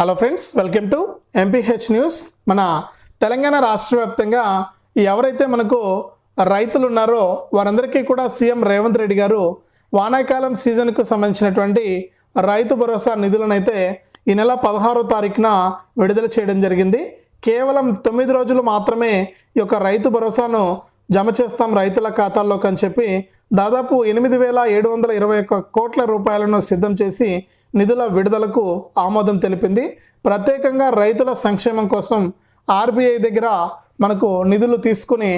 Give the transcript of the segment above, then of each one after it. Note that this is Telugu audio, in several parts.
Hello friends welcome to MPH news మన తెలంగాణ రాష్ట్ర వ్యాప్తంగా ఎవరైతే మనకు రైతులు ఉన్నారో వారందరికీ కూడా సీఎం రేవంత్ రెడ్డి గారు వానాకాలం సీజన్కు సంబంధించినటువంటి రైతు భరోసా నిధులను అయితే ఈ నెల పదహారో తారీఖున విడుదల చేయడం జరిగింది. కేవలం తొమ్మిది రోజులు మాత్రమే ఈ యొక్క రైతు భరోసాను జమ చేస్తాం రైతుల ఖాతాల్లోకి అని చెప్పి దాదాపు ఎనిమిది వేల ఏడు వందల ఇరవై ఒక్క కోట్ల రూపాయలను సిద్ధం చేసి నిధుల విడుదలకు ఆమోదం తెలిపింది. ప్రత్యేకంగా రైతుల సంక్షేమం కోసం ఆర్బీఐ దగ్గర మనకు నిధులు తీసుకుని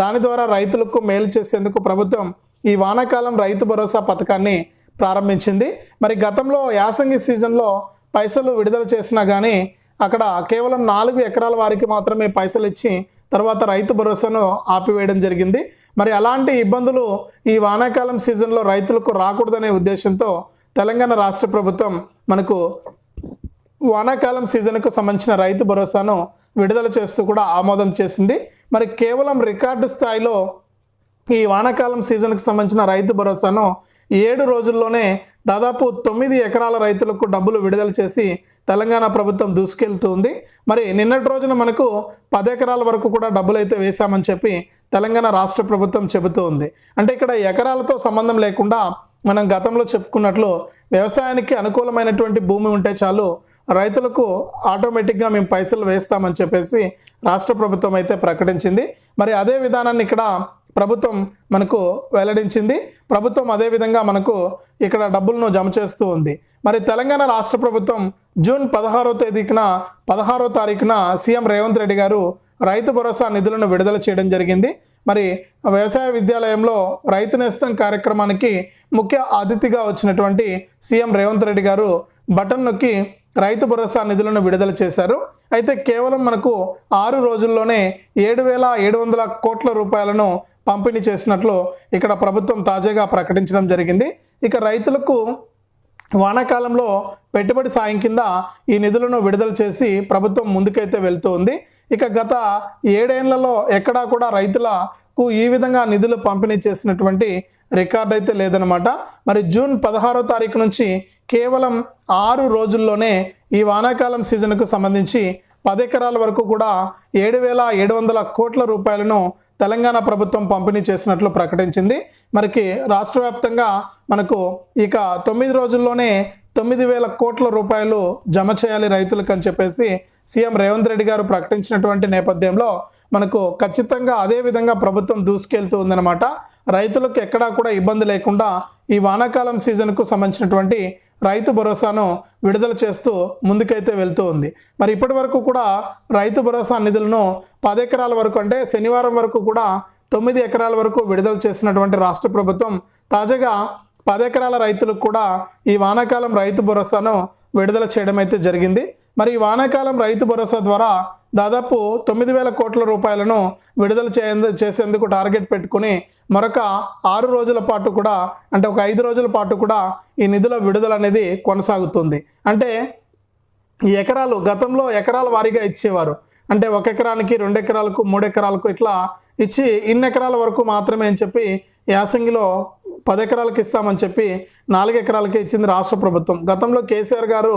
దాని ద్వారా రైతులకు మేలు చేసేందుకు ప్రభుత్వం ఈ వానాకాలం రైతు భరోసా పథకాన్ని ప్రారంభించింది. మరి గతంలో యాసంగి సీజన్లో పైసలు విడుదల చేసినా కానీ అక్కడ కేవలం నాలుగు ఎకరాల వారికి మాత్రమే పైసలు ఇచ్చి తర్వాత రైతు భరోసాను ఆపివేయడం జరిగింది. మరి అలాంటి ఇబ్బందులు ఈ వానాకాలం సీజన్లో రైతులకు రాకూడదనే ఉద్దేశంతో తెలంగాణ రాష్ట్ర ప్రభుత్వం మనకు వానాకాలం సీజన్కు సంబంధించిన రైతు భరోసాను విడుదల చేస్తూ కూడా ఆమోదం చేసింది. మరి కేవలం రికార్డు స్థాయిలో ఈ వానాకాలం సీజన్కు సంబంధించిన రైతు భరోసాను ఏడు రోజుల్లోనే దాదాపు తొమ్మిది ఎకరాల రైతులకు డబ్బులు విడుదల చేసి తెలంగాణ ప్రభుత్వం దూసుకెళ్తూ ఉంది మరి నిన్నటి రోజున మనకు పది ఎకరాల వరకు కూడా డబ్బులు అయితే వేశామని చెప్పి తెలంగాణ రాష్ట్ర ప్రభుత్వం చెబుతూ ఉంది అంటే ఇక్కడ ఎకరాలతో సంబంధం లేకుండా మనం గతంలో చెప్పుకున్నట్లు వ్యవసాయానికి అనుకూలమైనటువంటి భూమి ఉంటే చాలు రైతులకు ఆటోమేటిక్గా మేము పైసలు వేస్తామని చెప్పేసి రాష్ట్ర ప్రభుత్వం అయితే ప్రకటించింది. మరి అదే విధానాన్ని ఇక్కడ ప్రభుత్వం మనకు వెల్లడించింది. ప్రభుత్వం అదేవిధంగా మనకు ఇక్కడ డబ్బులను జమ చేస్తూ ఉంది. మరి తెలంగాణ రాష్ట్ర ప్రభుత్వం జూన్ పదహారో తేదీన పదహారో తారీఖున సీఎం రేవంత్ రెడ్డి గారు రైతు భరోసా నిధులను విడుదల చేయడం జరిగింది. మరి వ్యవసాయ విద్యాలయంలో రైతు నేస్తం కార్యక్రమానికి ముఖ్య అతిథిగా వచ్చినటువంటి సీఎం రేవంత్ రెడ్డి గారు బటన్ నొక్కి రైతు భరోసా నిధులను విడుదల చేశారు. అయితే కేవలం మనకు ఆరు రోజుల్లోనే ఏడు వేల ఏడు వందల కోట్ల రూపాయలను పంపిణీ చేసినట్లు ఇక్కడ ప్రభుత్వం తాజాగా ప్రకటించడం జరిగింది. ఇక రైతులకు వానాకాలంలో పెట్టుబడి సాయం కింద ఈ నిధులను విడుదల చేసి ప్రభుత్వం ముందుకైతే వెళ్తూ ఉంది. ఇక గత ఏడేళ్ళలో ఎక్కడా కూడా రైతులకు ఈ విధంగా నిధులు పంపిణీ చేసినటువంటి రికార్డ్ అయితే లేదనమాట మరి జూన్ పదహారో తారీఖు నుంచి కేవలం ఆరు రోజుల్లోనే ఈ వానాకాలం సీజన్కు సంబంధించి పది ఎకరాల వరకు కూడా ఏడు వేల ఏడు వందల కోట్ల రూపాయలను తెలంగాణ ప్రభుత్వం పంపిణీ చేసినట్లు ప్రకటించింది. మరికి రాష్ట్ర వ్యాప్తంగా మనకు ఇక తొమ్మిది రోజుల్లోనే తొమ్మిది వేల కోట్ల రూపాయలు జమ చేయాలి రైతులకు అని చెప్పేసి సీఎం రేవంత్ రెడ్డి గారు ప్రకటించినటువంటి నేపథ్యంలో మనకు ఖచ్చితంగా అదే విధంగా ప్రభుత్వం దూసుకెళ్తూ ఉందన్నమాట. రైతులకు ఎక్కడా కూడా ఇబ్బంది లేకుండా ఈ వానాకాలం సీజన్కు సంబంధించినటువంటి రైతు భరోసాను విడుదల చేస్తూ ముందుకైతే వెళ్తూ ఉంది. మరి ఇప్పటి వరకు కూడా రైతు భరోసా నిధులను పది ఎకరాల వరకు అంటే శనివారం వరకు కూడా తొమ్మిది ఎకరాల వరకు విడుదల చేసినటువంటి రాష్ట్ర ప్రభుత్వం తాజాగా పది ఎకరాల రైతులకు కూడా ఈ వానాకాలం రైతు భరోసాను విడుదల చేయడం అయితే జరిగింది. మరి ఈ వానాకాలం రైతు భరోసా ద్వారా దాదాపు తొమ్మిది వేల కోట్ల రూపాయలను విడుదల చేయ చేసేందుకు టార్గెట్ పెట్టుకుని మరొక ఆరు రోజుల పాటు కూడా అంటే ఒక ఐదు రోజుల పాటు కూడా ఈ నిధుల విడుదల అనేది కొనసాగుతుంది. అంటే ఈ ఎకరాలు గతంలో ఎకరాల వారీగా ఇచ్చేవారు. అంటే ఒక ఎకరానికి రెండు ఎకరాలకు మూడు ఎకరాలకు ఇట్లా ఇచ్చి ఇన్ని ఎకరాల వరకు మాత్రమే అని చెప్పి యాసంగిలో పది ఎకరాలకు ఇస్తామని చెప్పి నాలుగు ఎకరాలకే ఇచ్చింది రాష్ట్ర ప్రభుత్వం. గతంలో కేసీఆర్ గారు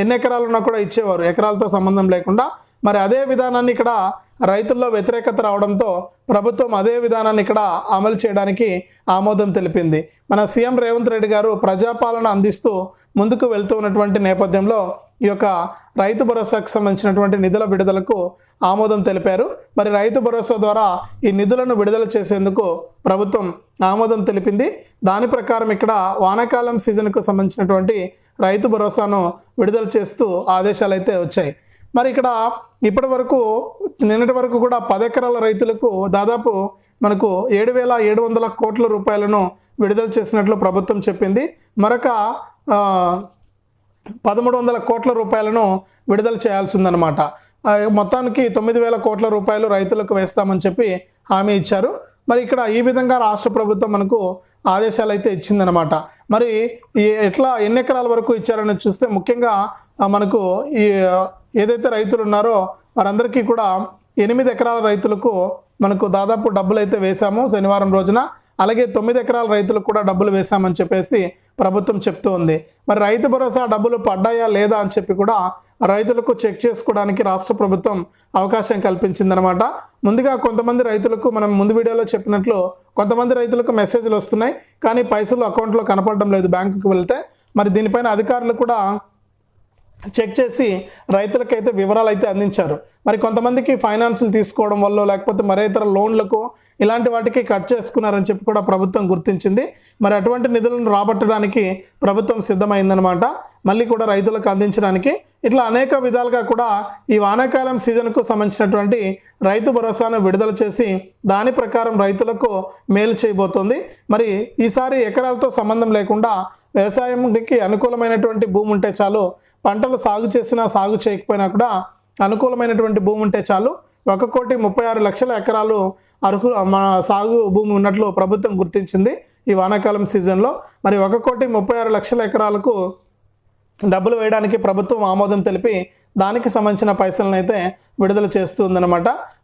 ఎన్ని ఎకరాలు ఉన్నా కూడా ఇచ్చేవారు. ఎకరాలతో సంబంధం లేకుండా మరి అదే విధానాన్ని ఇక్కడ రైతుల్లో వ్యతిరేకత రావడంతో ప్రభుత్వం అదే విధానాన్ని ఇక్కడ అమలు చేయడానికి ఆమోదం తెలిపింది. మన సీఎం రేవంత్ రెడ్డి గారు ప్రజాపాలన అందిస్తూ ముందుకు వెళ్తూ ఉన్నటువంటి నేపథ్యంలో ఈ యొక్క రైతు భరోసాకు సంబంధించినటువంటి నిధుల విడుదలకు ఆమోదం తెలిపారు. మరి రైతు భరోసా ద్వారా ఈ నిధులను విడుదల చేసేందుకు ప్రభుత్వం ఆమోదం తెలిపింది. దాని ప్రకారం ఇక్కడ వానాకాలం సీజన్కు సంబంధించినటువంటి రైతు భరోసాను విడుదల చేస్తూ ఆదేశాలు అయితే వచ్చాయి. మరి ఇక్కడ ఇప్పటి వరకు నిన్నటి వరకు కూడా పదెకరాల రైతులకు దాదాపు మనకు ఏడు వేల ఏడు వందల కోట్ల రూపాయలను విడుదల చేసినట్లు ప్రభుత్వం చెప్పింది. మరొక పదమూడు వందల కోట్ల రూపాయలను విడుదల చేయాల్సిందనమాట మొత్తానికి తొమ్మిది వేల కోట్ల రూపాయలు రైతులకు వేస్తామని చెప్పి హామీ ఇచ్చారు. మరి ఇక్కడ ఈ విధంగా రాష్ట్ర ప్రభుత్వం మనకు ఆదేశాలు అయితే ఇచ్చిందనమాట మరి ఈ ఎట్లా ఎన్ని ఎకరాల వరకు ఇచ్చారని చూస్తే ముఖ్యంగా మనకు ఈ ఏదైతే రైతులు ఉన్నారో వారందరికీ కూడా ఎనిమిది ఎకరాల రైతులకు మనకు దాదాపు డబ్బులు అయితే వేశాము శనివారం రోజున. అలాగే తొమ్మిది ఎకరాల రైతులకు కూడా డబ్బులు వేశామని చెప్పేసి ప్రభుత్వం చెప్తూ ఉంది. మరి రైతు భరోసా డబ్బులు పడ్డాయా లేదా అని చెప్పి కూడా రైతులకు చెక్ చేసుకోవడానికి రాష్ట్ర ప్రభుత్వం అవకాశం కల్పించిందనమాట ముందుగా కొంతమంది రైతులకు మనం ముందు వీడియోలో చెప్పినట్లు కొంతమంది రైతులకు మెసేజ్లు వస్తున్నాయి. కానీ పైసలు అకౌంట్లో కనపడడం లేదు బ్యాంకుకి వెళ్తే. మరి దీనిపైన అధికారులు కూడా చెక్ చేసి రైతులకైతే వివరాలు అయితే అందించారు. మరి కొంతమందికి ఫైనాన్సులు తీసుకోవడం వల్ల లేకపోతే మరే ఇతర లోన్లకు ఇలాంటి వాటికి కట్ చేసుకున్నారని చెప్పి కూడా ప్రభుత్వం గుర్తించింది. మరి అటువంటి నిధులను రాబట్టడానికి ప్రభుత్వం సిద్ధమైందనమాట మళ్ళీ కూడా రైతులకు అందించడానికి ఇట్లా అనేక విధాలుగా కూడా ఈ వానాకాలం సీజన్కు సంబంధించినటువంటి రైతు భరోసాను విడుదల చేసి దాని ప్రకారం రైతులకు మేలు చేయబోతోంది. మరి ఈసారి ఎకరాలతో సంబంధం లేకుండా వ్యవసాయంకి అనుకూలమైనటువంటి భూమి ఉంటే చాలు పంటలు సాగు చేసినా సాగు చేయకపోయినా కూడా అనుకూలమైనటువంటి భూమి ఉంటే చాలు ఒక కోటి ముప్పై ఆరు లక్షల ఎకరాలు అర్హు మన సాగు భూమి ఉన్నట్లు ప్రభుత్వం గుర్తించింది ఈ వానాకాలం సీజన్లో. మరి ఒక కోటి ముప్పై ఆరు లక్షల ఎకరాలకు డబ్బులు వేయడానికి ప్రభుత్వం ఆమోదం తెలిపి దానికి సంబంధించిన పైసలను అయితే విడుదల చేస్తూ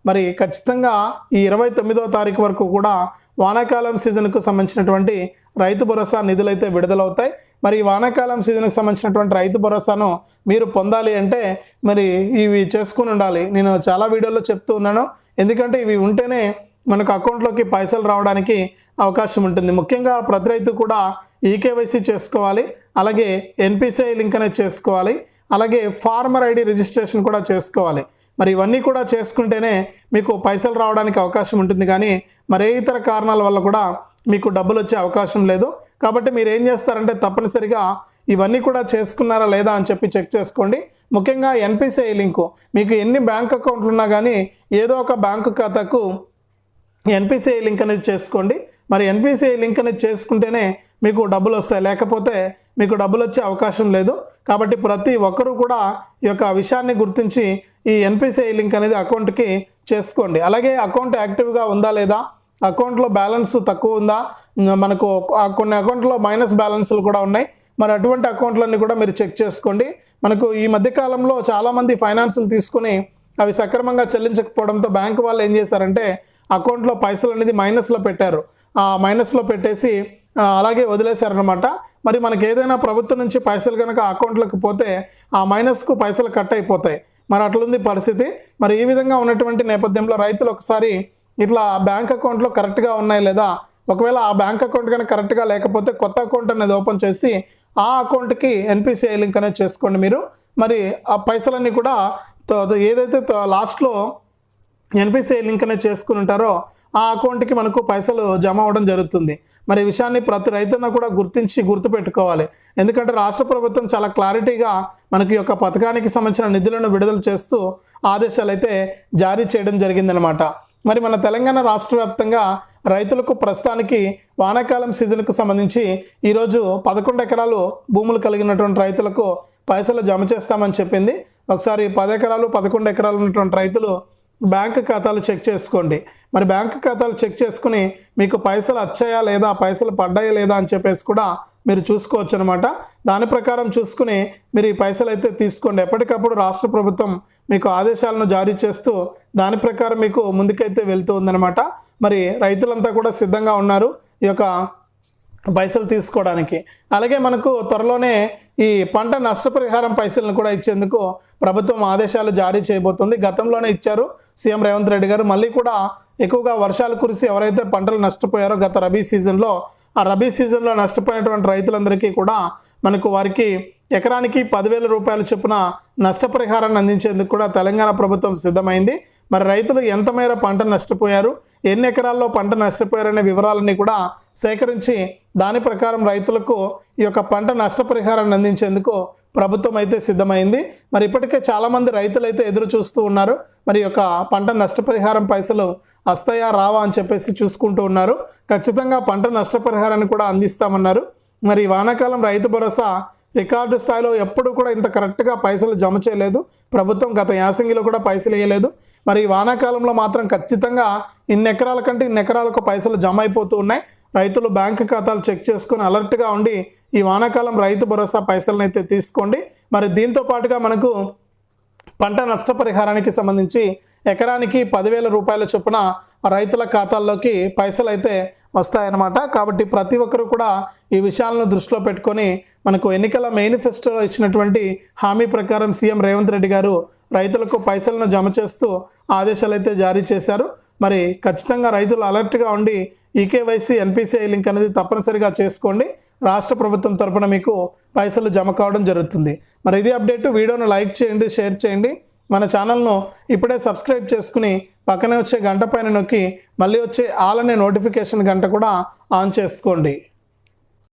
మరి ఖచ్చితంగా ఈ ఇరవై తొమ్మిదవ తారీఖు వరకు కూడా వానాకాలం సీజన్కు సంబంధించినటువంటి రైతు భరోసా నిధులైతే విడుదలవుతాయి. మరి ఈ వానాకాలం సీజన్కి సంబంధించినటువంటి రైతు భరోసాను మీరు పొందాలి అంటే మరి ఇవి చేసుకుని ఉండాలి. నేను చాలా వీడియోలో చెప్తూ ఉన్నాను. ఎందుకంటే ఇవి ఉంటేనే మనకు అకౌంట్లోకి పైసలు రావడానికి అవకాశం ఉంటుంది. ముఖ్యంగా ప్రతి రైతు కూడా ఈకేవైసీ చేసుకోవాలి. అలాగే ఎన్పిసిఐ లింక్ అనేది చేసుకోవాలి. అలాగే ఫార్మర్ ఐడి రిజిస్ట్రేషన్ కూడా చేసుకోవాలి. మరి ఇవన్నీ కూడా చేసుకుంటేనే మీకు పైసలు రావడానికి అవకాశం ఉంటుంది. కానీ మరే ఇతర కారణాల వల్ల కూడా మీకు డబ్బులు వచ్చే అవకాశం లేదు. కాబట్టి మీరు ఏం చేస్తారంటే తప్పనిసరిగా ఇవన్నీ కూడా చేసుకున్నారా లేదా అని చెప్పి చెక్ చేసుకోండి. ముఖ్యంగా ఎన్పిసిఐ లింకు. మీకు ఎన్ని బ్యాంక్ అకౌంట్లు ఉన్నా కానీ ఏదో ఒక బ్యాంకు ఖాతాకు ఎన్పిసిఐ లింక్ అనేది చేసుకోండి. మరి ఎన్పిసిఐ లింక్ అనేది చేసుకుంటేనే మీకు డబ్బులు వస్తాయి. లేకపోతే మీకు డబ్బులు వచ్చే అవకాశం లేదు. కాబట్టి ప్రతి ఒక్కరూ కూడా ఈ యొక్క విషయాన్ని గుర్తించి ఈ ఎన్పిసిఐ లింక్ అనేది అకౌంట్కి చేసుకోండి. అలాగే అకౌంట్ యాక్టివ్గా ఉందా లేదా? అకౌంట్లో బ్యాలెన్స్ తక్కువ ఉందా? మనకు కొన్ని అకౌంట్లో మైనస్ బ్యాలెన్స్లు కూడా ఉన్నాయి. మరి అటువంటి అకౌంట్లన్నీ కూడా మీరు చెక్ చేసుకోండి. మనకు ఈ మధ్య కాలంలో చాలామంది ఫైనాన్సులు తీసుకుని అవి సక్రమంగా చెల్లించకపోవడంతో బ్యాంకు వాళ్ళు ఏం చేశారంటే అకౌంట్లో పైసలు అనేది మైనస్లో పెట్టారు. ఆ మైనస్లో పెట్టేసి అలాగే వదిలేశారనమాట మరి మనకు ఏదైనా ప్రభుత్వం నుంచి పైసలు కనుక అకౌంట్లోకి పోతే ఆ మైనస్కు పైసలు కట్ అయిపోతాయి. మరి అట్లుంది పరిస్థితి. మరి ఈ విధంగా ఉన్నటువంటి నేపథ్యంలో రైతులు ఒకసారి ఇట్లా బ్యాంక్ అకౌంట్లో కరెక్ట్గా ఉన్నాయి లేదా ఒకవేళ ఆ బ్యాంక్ అకౌంట్ కానీ కరెక్ట్గా లేకపోతే కొత్త అకౌంట్ అనేది ఓపెన్ చేసి ఆ అకౌంట్కి ఎన్పిసిఐ లింక్ అనేది చేసుకోండి మీరు. మరి ఆ పైసలన్నీ కూడా ఏదైతే లాస్ట్లో ఎన్పిసిఐ లింక్ అనేది చేసుకుని ఉంటారో ఆ అకౌంట్కి మనకు పైసలు జమ అవ్వడం జరుగుతుంది. మరి విషయాన్ని ప్రతి రైతున్న కూడా గుర్తించి గుర్తుపెట్టుకోవాలి. ఎందుకంటే రాష్ట్ర ప్రభుత్వం చాలా క్లారిటీగా మనకి యొక్క పథకానికి సంబంధించిన నిధులను విడుదల చేస్తూ ఆదేశాలు అయితే జారీ చేయడం జరిగిందనమాట మరి మన తెలంగాణ రాష్ట్ర వ్యాప్తంగా రైతులకు ప్రస్తుతానికి వానాకాలం సీజన్కు సంబంధించి ఈరోజు పదకొండు ఎకరాలు భూములు కలిగినటువంటి రైతులకు పైసలు జమ చేస్తామని చెప్పింది. ఒకసారి పది ఎకరాలు పదకొండు ఎకరాలు ఉన్నటువంటి రైతులు బ్యాంక్ ఖాతాలు చెక్ చేసుకోండి. మరి బ్యాంక్ ఖాతాలు చెక్ చేసుకుని మీకు పైసలు వచ్చాయా లేదా పైసలు పడ్డాయా లేదా అని చెప్పేసి కూడా మీరు చూసుకోవచ్చు అనమాట దాని ప్రకారం చూసుకుని మీరు ఈ పైసలు అయితే తీసుకోండి. ఎప్పటికప్పుడు రాష్ట్ర ప్రభుత్వం మీకు ఆదేశాలను జారీ చేస్తూ దాని ప్రకారం మీకు ముందుకైతే వెళ్తూ ఉందన్నమాట మరి రైతులంతా కూడా సిద్ధంగా ఉన్నారు ఈ యొక్క పైసలు తీసుకోవడానికి. అలాగే మనకు త్వరలోనే ఈ పంట నష్టపరిహారం పైసలను కూడా ఇచ్చేందుకు ప్రభుత్వం ఆదేశాలు జారీ చేయబోతుంది. గతంలోనే ఇచ్చారు సీఎం రేవంత్ రెడ్డి గారు. మళ్ళీ కూడా ఎక్కువగా వర్షాలు కురిసి ఎవరైతే పంటలు నష్టపోయారో గత రబీ సీజన్లో ఆ రబీ సీజన్లో నష్టపోయినటువంటి రైతులందరికీ కూడా మనకు వారికి ఎకరానికి పదివేల రూపాయల చొప్పున నష్టపరిహారాన్ని అందించేందుకు కూడా తెలంగాణ ప్రభుత్వం సిద్ధమైంది. మరి రైతులు ఎంత మేర పంట నష్టపోయారు? ఎన్ని ఎకరాల్లో పంట నష్టపోయారనే వివరాలన్నీ కూడా సేకరించి దాని ప్రకారం రైతులకు ఈ యొక్క పంట నష్టపరిహారాన్ని అందించేందుకు ప్రభుత్వం అయితే సిద్ధమైంది. మరి ఇప్పటికే చాలామంది రైతులు అయితే ఎదురు చూస్తూ ఉన్నారు. మరి యొక్క పంట నష్టపరిహారం పైసలు వస్తాయా రావా అని చెప్పేసి చూసుకుంటూ ఉన్నారు. ఖచ్చితంగా పంట నష్టపరిహారాన్ని కూడా అందిస్తామన్నారు. మరి వానాకాలం రైతు భరోసా రికార్డు స్థాయిలో ఎప్పుడు కూడా ఇంత కరెక్ట్గా పైసలు జమ చేయలేదు. ప్రభుత్వం గత యాసంగిలో కూడా పైసలు వేయలేదు. మరి ఈ వానాకాలంలో మాత్రం ఖచ్చితంగా ఇన్ని ఎకరాల కంటే ఇన్ని ఎకరాలకు పైసలు జమ అయిపోతూ ఉన్నాయి. రైతులు బ్యాంకు ఖాతాలు చెక్ చేసుకొని అలర్ట్గా ఉండి ఈ వానాకాలం రైతు భరోసా పైసలను అయితే తీసుకోండి. మరి దీంతో పాటుగా మనకు పంట నష్టపరిహారానికి సంబంధించి ఎకరానికి పదివేల రూపాయల చొప్పున రైతుల ఖాతాల్లోకి పైసలు అయితే వస్తాయన్నమాట. కాబట్టి ప్రతి ఒక్కరు కూడా ఈ విషయాలను దృష్టిలో పెట్టుకొని మనకు ఎన్నికల మేనిఫెస్టోలో ఇచ్చినటువంటి హామీ ప్రకారం సీఎం రేవంత్ రెడ్డి గారు రైతులకు పైసలను జమ చేస్తూ ఆదేశాలు అయితే జారీ చేశారు. మరి ఖచ్చితంగా రైతులు అలర్ట్గా ఉండి ఈకేవైసీ ఎన్పిసిఐ లింక్ అనేది తప్పనిసరిగా చేసుకోండి. రాష్ట్ర ప్రభుత్వం తరపున మీకు పైసలు జమ కావడం జరుగుతుంది. మరి ఇది అప్డేట్. వీడియోను లైక్ చేయండి షేర్ చేయండి. మన ఛానల్ను ఇప్పుడే సబ్స్క్రైబ్ చేసుకుని పక్కనే వచ్చే గంట పైన నొక్కి మళ్ళీ వచ్చే ఆల్ అనే నోటిఫికేషన్ గంట కూడా ఆన్ చేసుకోండి.